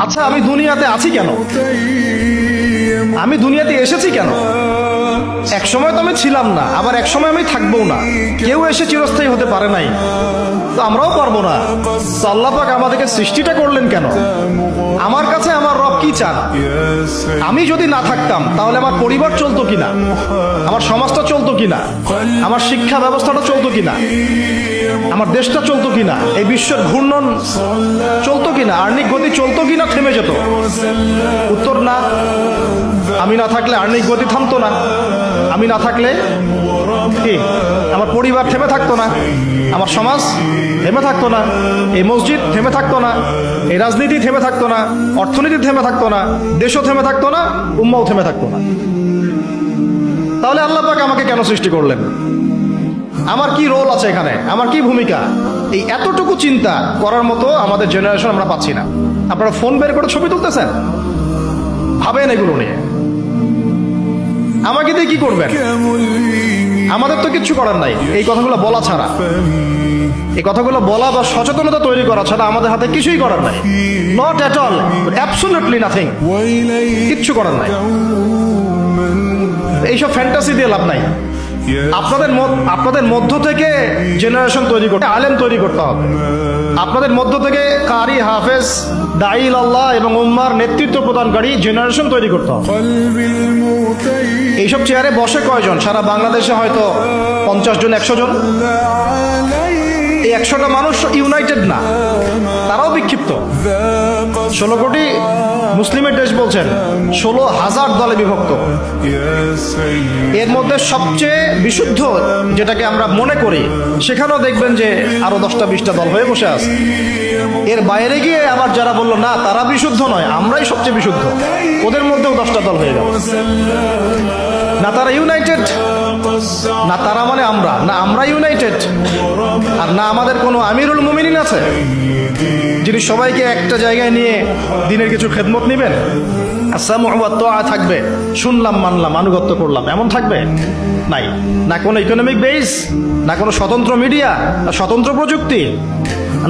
আচ্ছা আমি দুনিয়াতে আছি কেন? আমি দুনিয়াতে এসেছি কেন? এক সময় তো আমি ছিলাম না, আবার এক সময় আমি থাকব না। কেউ এসে চিরস্থায়ী হতে পারে নাই। তো আমরাও পারব না। তো আল্লাহ আমাদেরকে সৃষ্টিটা করলেন কেন? আমার কাছে আমার রব কি চান? আমি যদি না থাকতাম, তাহলে আমার পরিবার চলতো কিনা? আমার সমাজটা চলতো কিনা? আমার শিক্ষা ব্যবস্থাটা চলতো কিনা? আমার দেশটা চলতো কিনা? এই বিশ্বের ঘূর্ণন চলতো কিনা? আর্নিক গতি চলতো কিনা? থেমে যেত। উত্তর না। আমি না থাকলে আর্নিক গতি থামতো না। আমি না থাকলে কি? আমার পরিবার থেমে থাকতো না। আমার সমাজ থেমে থাকতো না। এই মসজিদ থেমে থাকতো না। এই রাজনীতি থেমে থাকতো না। অর্থনীতি থেমে থাকতো না। দেশও থেমে থাকতো না। উম্মাও থেমে থাকতো না। তাহলে আল্লাহ পাক আমাকে কেন সৃষ্টি করলেন? আমার কি রোল আছে এখানে? আমার কি ভূমিকা? এই এতটুকু চিন্তা করার মতো আমাদের জেনারেশন আমরা পাচ্ছি না। আপনারা ফোন বের করে ছবি তুলতেছেন? ভাবেন এগুলো নিয়ে। আমাকে দিয়ে কি করবেন? আমাদের তো কিচ্ছু করার নাই। এই কথাগুলো বলা ছাড়া। এই কথাগুলো বলা বা সচেতনতা তৈরি করা ছাড়া আমাদের হাতে কিছুই করার নাই। Not at all absolutely nothing কিচ্ছু করার নাই। এইসব ফ্যান্টাসি দিয়ে লাভ নাই। আপনাদের আপনাদের মধ্য থেকে জেনারেশন তৈরি করতে আলেম তৈরি করতে হবে। আপনাদের মধ্য থেকে কারি হাফেজ দাইল আল্লাহ এবং উম্মার নেতৃত্ব প্রদানকারী জেনারেশন তৈরি করতে হবে। এইসব চেয়ারে বসে কয়জন? সারা বাংলাদেশে হয়তো পঞ্চাশ জন একশো জন। এই একশোটা মানুষ ইউনাইটেড না। তারাও বিক্ষিপ্ত। ষোলো কোটি মুসলিমের দেশ বলছেন, ষোলো হাজার দলে বিভক্ত। এর মধ্যে সবচেয়ে বিশুদ্ধ যেটাকে আমরা মনে করি, সেখানেও দেখবেন যে আরও দশটা, বিশটা দল হয়ে বসে আছে। এর বাইরে গিয়ে আবার যারা বলল, না, তারা বিশুদ্ধ নয়, আমরাই সবচেয়ে বিশুদ্ধ। ওদের মধ্যেও দশটা দল হয়ে গেল। না, তারা ইউনাইটেড না তারা মানে আমরা, না আমরা ইউনাইটেড আর না আমাদের কোনো আমিরুল মুমিনিন আছে, যিনি সবাইকে একটা জায়গায় নিয়ে দিনের কিছু খেদমত নেবেন? থাকবে, শুনলাম, মানলাম, আনুগত্য করলাম, এমন থাকবে? নাই। না কোনো ইকোনমিক বেস না কোনো স্বতন্ত্র মিডিয়া না স্বতন্ত্র প্রযুক্তি,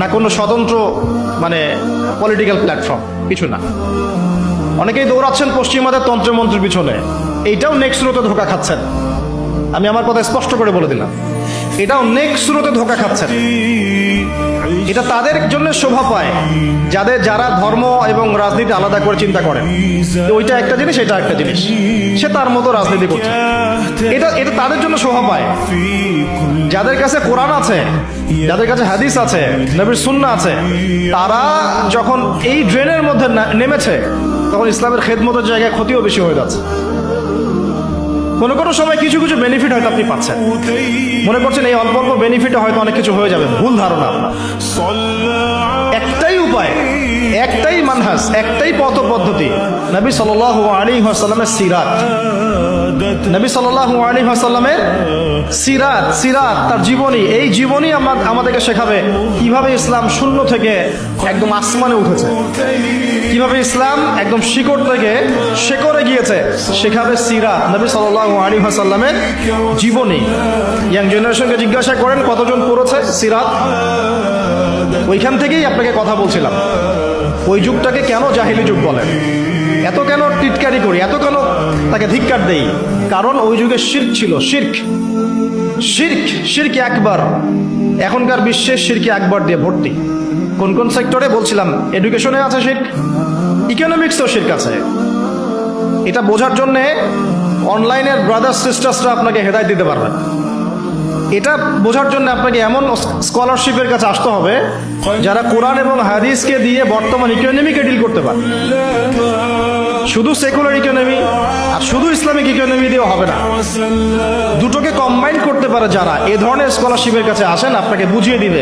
না কোনো স্বতন্ত্র মানে পলিটিক্যাল প্ল্যাটফর্ম কিছু না। অনেকেই দৌড়াচ্ছেন পশ্চিমাদের তন্ত্রমন্ত্রের পিছনে। এইটাও নেক্সট রোতে ধোকা খাচ্ছেন। আমি আমার কথা স্পষ্ট করে বলে দিলাম। এটাও নেক্সট স্রোতে ধোকা খাচ্ছেন। এটা তাদের জন্য শোভা পায়, যাদের যারা ধর্ম এবং রাজনীতি আলাদা করে চিন্তা করেন। যে ওইটা একটা জিনিস, এটা একটা জিনিস। সে তার মতো রাজনীতি করছে। এটা এটা তাদের জন্য শোভা পায়। যাদের কাছে কোরআন আছে, যাদের কাছে হাদিস আছে, নবীর সুন্না আছে, তারা যখন এই ড্রেনের মধ্যে নেমেছে, তখন ইসলামের খেদমতের জায়গায় ক্ষতিও বেশি হয়ে যাচ্ছে। কোনো কোনো সময় কিছু কিছু বেনিফিট হয়তো আপনি পাচ্ছেন। মনে করছেন এই অল্প অল্প বেনিফিটে হয়তো অনেক কিছু হয়ে যাবে, ভুল ধারণা আপনার। একটাই উপায় একটাই মানহাস একটাই পথ পদ্ধতি। নবী সাল আলী সাল্লামের সিরাত। নবী সাল আলী সাল্লামের সিরাত সিরাত, তার জীবনী, এই জীবনী আমা- আমাদেরকে শেখাবে কীভাবে ইসলাম শূন্য থেকে একদম আসমানে উঠেছে। কীভাবে ইসলাম একদম শিকড় থেকে শেকড়ে গিয়েছে, শেখাবে সিরাত, নবী সাল আলী সাল্লামের জীবনী। ইয়াং জেনারেশনকে জিজ্ঞাসা করেন, কতজন পড়েছে সিরাত? ওইখান থেকেই আপনাকে কথা বলছিলাম। ওই যুগটাকে কেন জাহিলি যুগ বলেন এত কেন টিটকারি করি? এত কেন তাকে ধিক্কার দেই? কারণ ওই যুগে শির্ক ছিল, শির্ক। শির্ক শির্ক একবার। এখনকার বিশ্বে শিরকে একবার দিয়ে ভর্তি। কোন কোন সেক্টরে? বলছিলাম এডুকেশনে আছে শির্ক। ইকোনমিক্সেও শির্ক আছে। এটা বোঝার জন্যে অনলাইনের ব্রাদার্স সিস্টার্সরা আপনাকে হেদায় দিতে পারবে না। এটা বোঝার জন্য আপনাকে এমন স্কলারশিপের কাছে আসতে হবে যারা কোরআন এবং হাদিসকে দিয়ে বর্তমান ইকোনমিকে ডিল করতে পারে। শুধু সেকুলার ইকোনমি আর শুধু ইসলামিক ইকোনমি দিয়েও হবে না। দুটোকে কম্বাইন করতে পারে যারা এ ধরনের স্কলারশিপের কাছে আসেন, আপনাকে বুঝিয়ে দিবে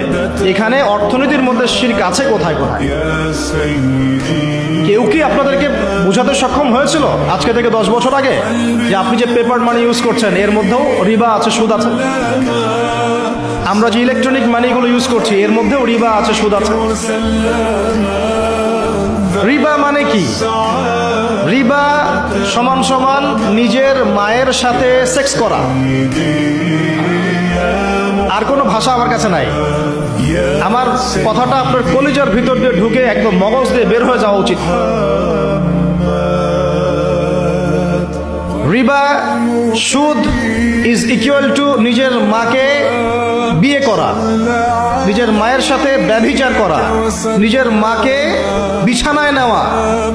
এখানে অর্থনীতির মধ্যে শির কাছে কোথায় কোথায়? বোঝাতে সক্ষম হয়েছিল আজকে থেকে দশ বছর আগে যে আপনি যে পেপার মানি ইউজ করছেন, এর মধ্যেও রিবা আছে, সুদ আছে। আমরা যে ইলেকট্রনিক মানিগুলো ইউজ করছি, এর মধ্যেও রিবা আছে, সুদ আছে। রিবা মানে কি? রিবা সমান সমান নিজের মায়ের সাথে সেক্স করা। আর কোনো ভাষা আমার কাছে নাই। আমার কথাটা আপনার কলিজার ভিতর দিয়ে ঢুকে একদম মগজ দিয়ে বের হয়ে যাওয়া উচিত। রিবা সুদ ইজ ইকুয়াল টু নিজের মাকে বিয়ে করা, নিজের মায়ের সাথে ব্যবচার করা, নিজের মাকে বিছানায় নেওয়া,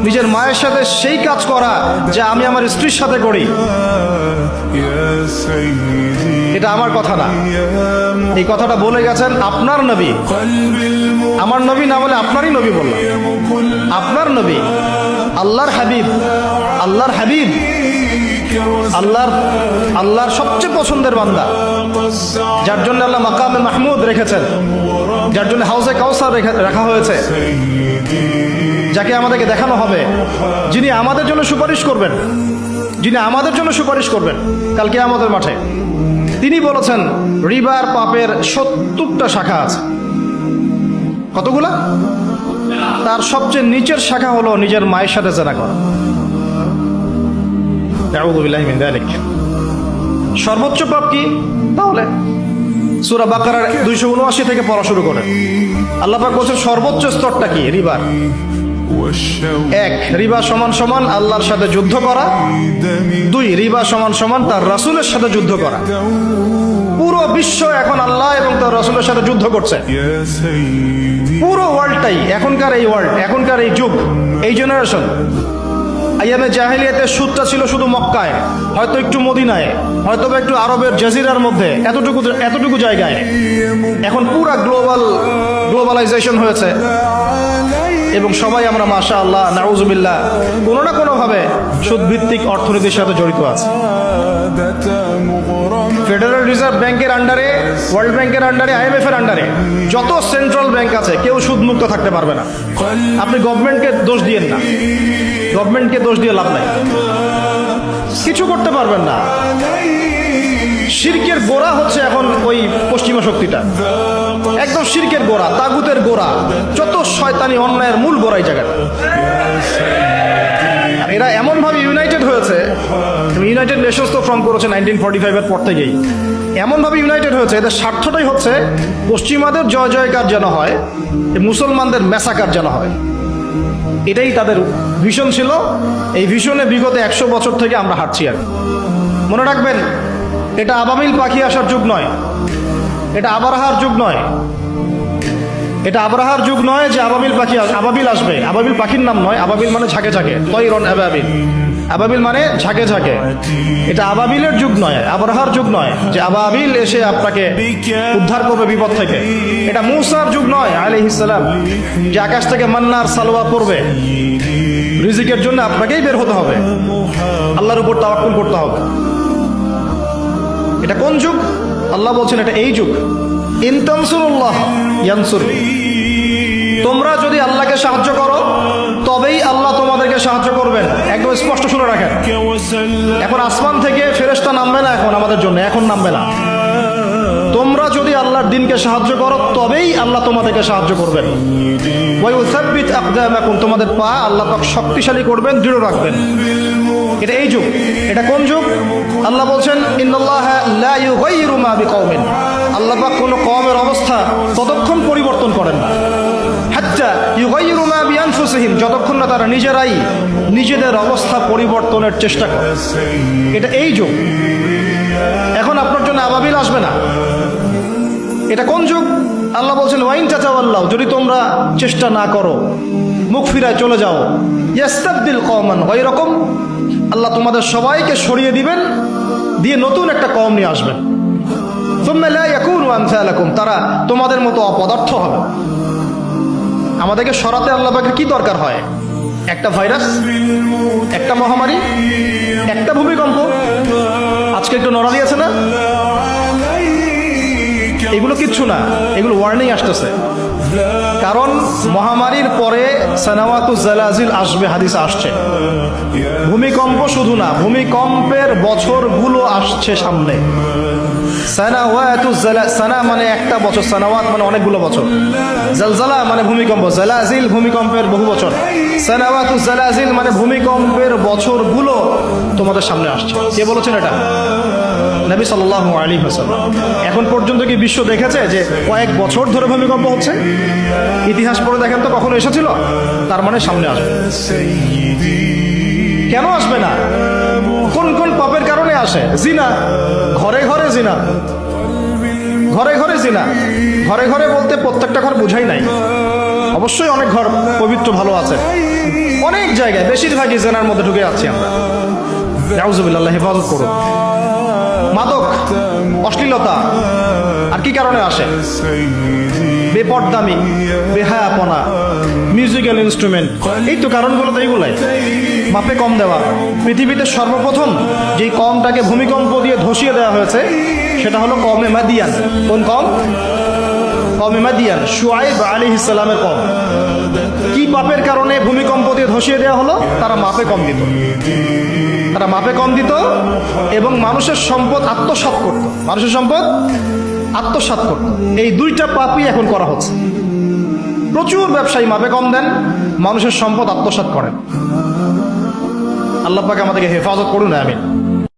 নিজের মায়ের সাথে সেই কাজ করা যা আমি আমার স্ত্রীর সাথে করি। এটা আমার কথা না। এই কথাটা বলে গেছেন আপনার নবী। আমার নবী না বলে আপনারই নবী বলল আপনার নবী, আল্লাহর হাবিব আল্লাহর হাবিব, আল্লাহর আল্লাহর সবচেয়ে পছন্দের বান্দা। যার জন্য আল্লাহ মাকামে মাহমুদ রেখেছেন। যার জন্য হাউসে কাউসার রাখা হয়েছে। যাকে আমাদেরকে দেখানো হবে। যিনি আমাদের জন্য সুপারিশ করবেন। যিনি আমাদের জন্য সুপারিশ করবেন কালকে আমাদের মাঠে। তিনি বলেছেন রিবার পাপের সত্তরটা শাখা আছে। কতগুলা? তার সবচেয়ে নিচের শাখা হলো নিজের মায়ের সাথে জেনা করা। সর্বোচ্চ পাপ কি? তাহলে সুরা বাকার দুইশো উনআশি থেকে পড়া শুরু করে আল্লাপাক বলছেন, সর্বোচ্চ স্তরটা কি? রিবার এক, রিবা সমান সমান আল্লাহর সাথে যুদ্ধ করা। দুই, রিবা সমান সমান তার রাসুলের সাথে যুদ্ধ করা। পুরো বিশ্ব এখন আল্লাহ এবং তার রাসুলের সাথে যুদ্ধ করছে। পুরো ওয়ার্ল্ডটাই এখনকার এই ওয়ার্ল্ড, এখনকার এই যুগ, এই জেনারেশন আইয়ামে জাহিলিয়াতের সুদটা ছিল শুধু মক্কায়, হয়তো একটু মদিনায় হয়তো একটু আরবের জাজিরার মধ্যে, এতটুকু এতটুকু জায়গায়। এখন পুরা গ্লোবাল গ্লোবালাইজেশন হয়েছে। এবং সবাই আমরা মাশা আল্লাহ নাউজুবিল্লাহ, কোনো না কোনোভাবে সুদভিত্তিক অর্থনীতির সাথে জড়িত আছে। ফেডারেল রিজার্ভ ব্যাংকের আন্ডারে ওয়ার্ল্ড ব্যাংকের আন্ডারে আইএমএফ এর আন্ডারে যত সেন্ট্রাল ব্যাংক আছে, কেউ সুদমুক্ত থাকতে পারবে না। আপনি গভর্নমেন্টকে দোষ দিয়েন না। গভর্নমেন্টকে দোষ দিয়ে লাভ নাই। কিছু করতে পারবেন না। শিরকের গোড়া হচ্ছে এখন ওই পশ্চিমা শক্তিটা। একদম শিরকের গোড়া, তাগুতের গোড়া, যত শয়তানি অন্যায়ের মূল গোড়াই জায়গাটা। এরা এমনভাবে ইউনাইটেড হয়েছে ইউনাইটেড নেশনস তো ফর্ম করেছে নাইনটিন ফর্টি ফাইভের পর থেকেই। এমনভাবে ইউনাইটেড হয়েছে, এদের স্বার্থটাই হচ্ছে পশ্চিমাদের জয় জয়কার যেন হয় মুসলমানদের মেসাকার যেন হয়। এটাই তাদের ভিশন ছিল। এই ভিশনে বিগত একশো বছর থেকে আমরা হাঁটছি আর মনে রাখবেন এটা আবাবিল পাখি আসার যুগ নয়। এটা আবারহার যুগ নয়। এটা আবরাহার যুগ নয় যে আবাবিল পাখি আবাবিল আসবে। আবাবিল পাখির নাম নয়, আবাবিল মানে ঝাঁকে ঝাঁকে। তৈরন আবাবিল। আবাবিল মানে ঝাঁকে ঝাঁকে। এটা আবাবিলের যুগ নয়, আবরাহার যুগ নয় যে আবাবিল এসে আপনাকে উদ্ধার করবে বিপদ থেকে। এটা মুসার যুগ নয় আলি সালাম, যে আকাশ থেকে মান্নার সালোয়া পড়বে। রিজিকের জন্য আপনাকেই বের হতে হবে। আল্লাহর উপর তাওয়াক্কুল করতে হবে। এটা কোন যুগ? আল্লাহ বলছেন এটা এই যুগ। ইনতানসুরুল্লাহ তোমরা যদি আল্লাহকে সাহায্য করো, তবেই আল্লাহ তোমাদেরকে সাহায্য করবেন। একদম স্পষ্ট শুনে রাখেন। এখন আসমান থেকে ফেরেস্তা নামবে না এখন আমাদের জন্য, এখন নামবে না। তোমরা যদি আল্লাহর দিনকে সাহায্য করো, তবেই আল্লাহ তোমাদেরকে সাহায্য করবেন। আকদামাকুম, তোমাদের পা আল্লাহ পাক শক্তিশালী করবেন, দৃঢ় রাখবেন। এটা এই যুগ। এটা কোন যুগ? আল্লাহ বলছেন আল্লাহ পাক কোনো কওমের অবস্থা ততক্ষণ পরিবর্তন করেন যতক্ষণ না তারা নিজেরাই নিজেদের অবস্থা পরিবর্তনের চেষ্টা করে। এটা এই যুগ। এখন আপনার জন্য আবাবিল আসবে না। এটা কোন যুগ? আল্লাহ বলছেন, ওয়াইন চাচাওয়াল্লাহ যদি তোমরা চেষ্টা না করো, মুখ ফিরায় চলে যাও, ইয়াস্তাবদিল কমান ওই রকম আল্লাহ তোমাদের সবাইকে সরিয়ে দিবেন, দিয়ে নতুন একটা কম নিয়ে আসবেন। তারা তোমাদের মতো অপদার্থ হবে। আমাদেরকে সরাতে আল্লাহ পাকের কি দরকার হয়? একটা ভাইরাস, একটা মহামারী, একটা ভূমিকম্প। আজকে একটু নড়ালি আছে না? এগুলো কিচ্ছু না, এগুলো ওয়ার্নিং আসতেছে। কারণ মহামারীর পরে সানাওয়াতু জালাজিল আসবে, হাদিস আসছে। ভূমিকম্প শুধু না, ভূমিকম্পের বছরগুলো আসছে সামনে। সানা মানে একটা বছর, সানাওয়াত মানে অনেকগুলো বছর। জালজালা মানে ভূমিকম্প, জালাজিল ভূমিকম্পের বহু বছর। সানাওয়াতু জালাজিল মানে ভূমিকম্পের বছরগুলো তোমাদের সামনে আসছে। কে বলেছেন এটা? নবী সাল্লাহ আলী হাসান এখন পর্যন্ত কি বিশ্ব দেখেছে যে কয়েক বছর ধরে ভূমিকম্প হচ্ছে? ইতিহাস পড়ে দেখেন তো কখনো এসেছিল? তার মানে সামনে আসবে। কেন আসবে না? কোন কোন পাপের কারণে আসে? জিনা। ঘরে ঘরে জিনা। ঘরে ঘরে জিনা। ঘরে ঘরে বলতে প্রত্যেকটা ঘর বুঝাই নাই। অবশ্যই অনেক ঘর পবিত্র ভালো আছে। অনেক জায়গায়, বেশিরভাগই জেনার মধ্যে ঢুকে যাচ্ছি আমরা। হেফাজত করুন। মাদক, অশ্লীলতা, আর কি কারণে আসে? বেপর্দামি, বেহায়াপনা মিউজিক্যাল ইনস্ট্রুমেন্ট এই তো কারণগুলো তো এইগুলাই মাপে কম দেওয়া। পৃথিবীতে সর্বপ্রথম যেই কমটাকে ভূমিকম্প দিয়ে ধসিয়ে দেওয়া হয়েছে, সেটা হলো কমে মাদিয়ান। কোন কম? কমে মাদিয়ান শুয়াইব আলী ইসলামের কম। কি পাপের কারণে ধসিয়ে দেওয়া হলো, তারা মাপে কম দিত। তারা মাপে কম দিত এবং মানুষের সম্পদ আত্মসাত করত। মানুষের সম্পদ আত্মসাত করত। এই দুইটা পাপই এখন করা হচ্ছে। প্রচুর ব্যবসায়ী মাপে কম দেন, মানুষের সম্পদ আত্মসাত করেন। আল্লাহ পাকে আমাদেরকে হেফাজত করুন আমি